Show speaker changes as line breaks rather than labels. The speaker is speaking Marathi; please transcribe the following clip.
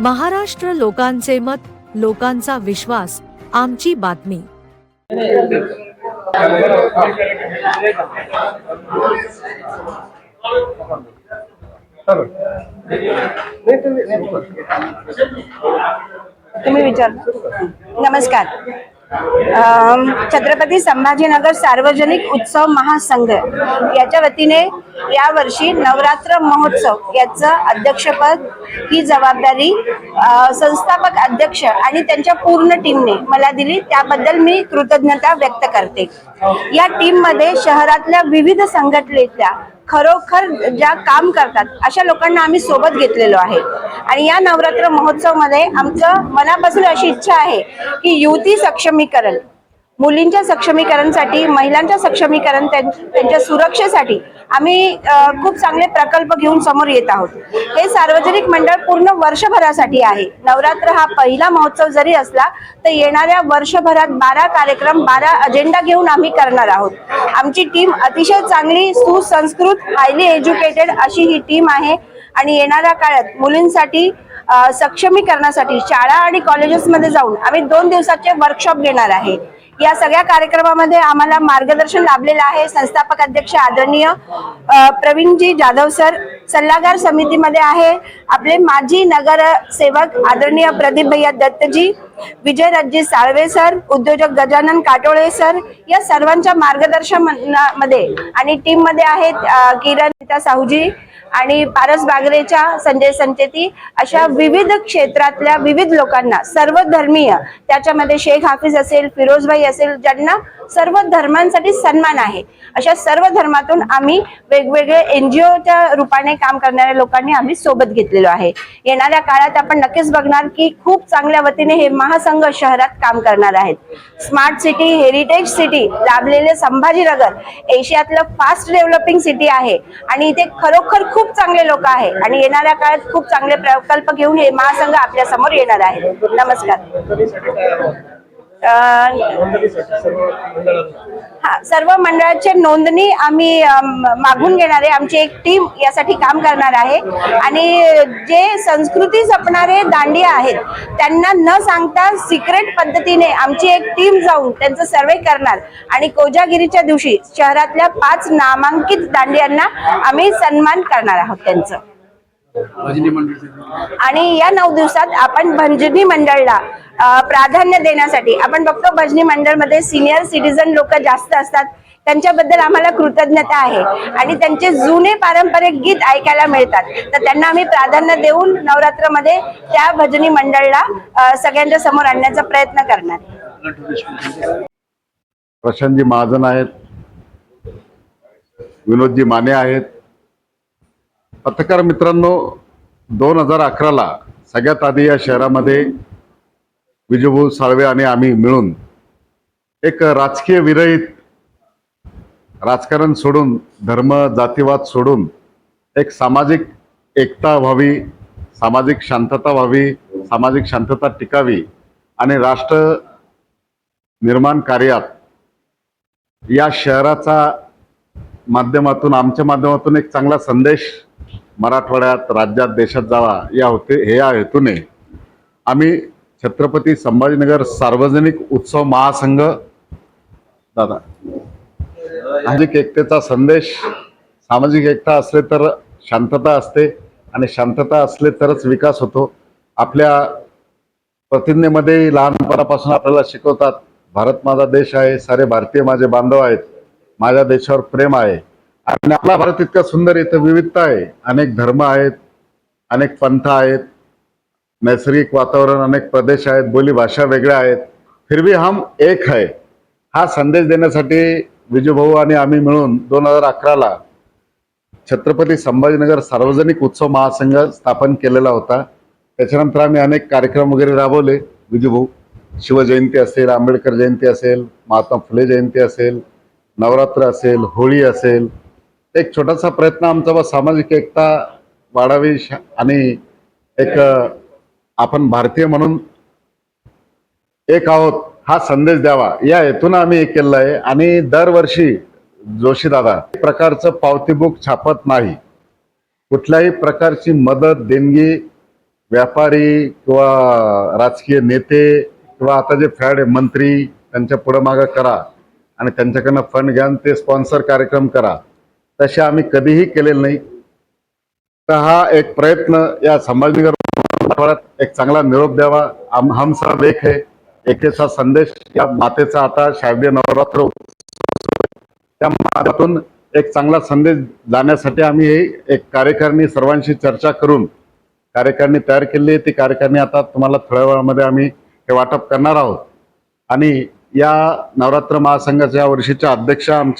महाराष्ट्र लोकांचे मत लोकांचा विश्वास आमची बातमी.
तुम्ही विचार. नमस्कार. छत्रपती संभाजीनगर सार्वजनिक उत्सव महासंघ. याच्या वतीने यावर्षी नवरात्र महोत्सव याचं अध्यक्षपद ही जबाबदारी संस्थापक अध्यक्ष आणि त्यांच्या पूर्ण टीमने मला दिली. त्याबद्दल मी कृतज्ञता व्यक्त करते. या टीममध्ये शहरातल्या विविध संघटनेतल्या खरोखर ज्या काम करतात अशा लोकांना आम्ही सोबत घेतलेलो आहे. आणि या नवरात्र महोत्सवमध्ये आमचं मनापासून अशी इच्छा आहे की युवती सक्षमीकरण. मुलींच्या सक्षमीकरणसाठी महिलांच्या सक्षमीकरण त्यां- त्यांच्या सुरक्षेसाठी आम्ही खूप चांगले प्रकल्प घेऊन समोर येत आहोत. हे सार्वजनिक मंडळ पूर्ण वर्षभरासाठी आहे. नवरात्र हा पहिला महोत्सव जरी असला तर येणाऱ्या वर्षभरात बारा कार्यक्रम बारा अजेंडा घेऊन आम्ही करणार आहोत. आमची टीम अतिशय चांगली सुसंस्कृत हायली एज्युकेटेड अशी ही टीम आहे. आणि येणाऱ्या काळात मुलींसाठी सक्षमीकरणासाठी शाळा आणि कॉलेजेसमध्ये जाऊन आम्ही दोन दिवसाचे वर्कशॉप घेणार आहे. या सगळ्या कार्यक्रमामध्ये आम्हाला मार्गदर्शन लाभलेलं आहे. संस्थापक अध्यक्ष आदरणीय प्रवीणजी जाधव सर सल्लागार समितीमध्ये आहे आपले माजी नगर सेवक आदरणीय प्रदीप भैया दत्तजी विजयराजजी साळवे सर उद्योजक गजानन काटोळे सर या सर्वांच्या मार्गदर्शनामध्ये आणि टीममध्ये आहेत किरण रीता साहूजी आणि पारस बागरेच्या संजय संचेती अशा विविध क्षेत्रातल्या विविध लोकांना सर्व धर्मीय त्याच्यामध्ये शेख हाफिज असेल फिरोजभाई असेल ज्यांना सर्व धर्मांसाठी सन्मान आहे. अशा सर्व धर्मातून आम्ही वेगवेगळे एनजीओच्या रूपाने काम करणाऱ्या लोकांनी आम्ही सोबत घेतलेलो आहे. येणाऱ्या काळात आपण नक्कीच बघणार की खूप चांगल्या वतीने हे महासंघ शहरात काम करणार आहेत. स्मार्ट सिटी हेरिटेज सिटी लाभलेले संभाजीनगर एशियातलं फास्ट डेव्हलपिंग सिटी आहे. आणि इथे खरोखर खूप चांगले लोक आहे. आणि येणाऱ्या काळात खूप चांगले प्रकल्प घेऊन हे महासंघ आपल्यासमोर येणार आहे. नमस्कार. हा सर्व मंडळाचे नोंदणी आम्ही मागून घेणार आहे. आमची एक टीम यासाठी काम करणार आहे. आणि जे संस्कृती जपणारे दांडिया आहेत त्यांना न सांगता सिक्रेट पद्धतीने आमची एक टीम जाऊन त्यांचं सर्वे करणार. आणि कोजागिरीच्या दिवशी शहरातल्या पाच नामांकित दांडियांना आम्ही सन्मान करणार आहोत त्यांचं. आणि या नऊ दिवसात आपण भजनी मंडळला प्राधान्य देण्यासाठी आपण बघतो भजनी मंडळमध्ये सिनियर सिटीजन लोक जास्त असतात. त्यांच्याबद्दल आम्हाला कृतज्ञता आहे. आणि त्यांचे जुने पारंपरिक गीत ऐकायला मिळतात. तर त्यांना आम्ही प्राधान्य देऊन नवरात्रमध्ये त्या भजनी मंडळला सगळ्यांच्या समोर आणण्याचा प्रयत्न करणार.
प्रशांतजी महाजन आहेत. विनोदजी माने आहेत. पत्रकार मित्रांनो दोन हजार अकराला सगळ्यात आधी या शहरामध्ये विजयभाऊ साळवे आणि आम्ही मिळून एक राजकीय विरहित राजकारण सोडून धर्म जातीवाद सोडून एक सामाजिक एकता व्हावी सामाजिक शांतता व्हावी सामाजिक शांतता टिकावी आणि राष्ट्र निर्माण कार्यात या शहराचा माध्यमातून आमच्या माध्यमातून एक चांगला संदेश मराठवाड्यात राज्यात देशात जावा या होते हे या हेतूने. आम्ही छत्रपती संभाजीनगर सार्वजनिक उत्सव महासंघ दादा सामाजिक एकतेचा संदेश सामाजिक एकता असले तर शांतता असते आणि शांतता असले तरच विकास होतो. आपल्या प्रतिज्ञेमध्ये लहानपणापासून आपल्याला शिकवतात भारत माझा देश आहे सारे भारतीय माझे बांधव आहेत माझ्या देशावर प्रेम आहे. आणि आपला भारत इतका सुंदर इथं विविधता आहे. अनेक धर्म आहेत अनेक पंथ आहेत नैसर्गिक वातावरण अनेक प्रदेश आहेत बोली भाषा वेगळ्या आहेत. फिरवी हम एक है. हा संदेश देण्यासाठी विजूभाऊ आणि आम्ही मिळून दोन हजार अकराला छत्रपती संभाजीनगर सार्वजनिक उत्सव महासंघ स्थापन केलेला होता. त्याच्यानंतर आम्ही अनेक कार्यक्रम वगैरे राबवले. विजूभाऊ शिवजयंती असेल आंबेडकर जयंती असेल महात्मा फुले जयंती असेल नवरात्र असेल होळी असेल एक छोटासा प्रयत्न आमचा बा सामाजिक एकता वाढावी आणि एक आपण भारतीय म्हणून एक आहोत हा संदेश द्यावा. या हेतून आम्ही हे केलेलं आहे. आणि दरवर्षी जोशीदादा प्रकारचं पावती बुक छापत नाही. कुठल्याही प्रकारची मदत देणगी व्यापारी किंवा राजकीय नेते किंवा आता जे फॅड मंत्री त्यांच्या पुढं मागं करा. आणि त्यांच्याकडनं फंड घ्या ते स्पॉन्सर कार्यक्रम करा. तसे आम्ही कधीही केलेले नाही. तर हा एक प्रयत्न या संभाजीनगर मराठवाड्यात एक चांगला निरोप द्यावा. हम हम सब एक है एकेचा संदेश या मातेचा आता शारदीय नवरात्र त्या माध्यमातून एक चांगला संदेश जाण्यासाठी आम्ही एक कार्यकारिणी सर्वांशी चर्चा करून कार्यकारिणी तयार केली आहे. ती कार्यकारिणी आता तुम्हाला थोड्या वेळामध्ये आम्ही हे वाटप करणार आहोत. आणि या नवरात्र महासंघाच्या या वर्षीच्या अध्यक्षा आमच्या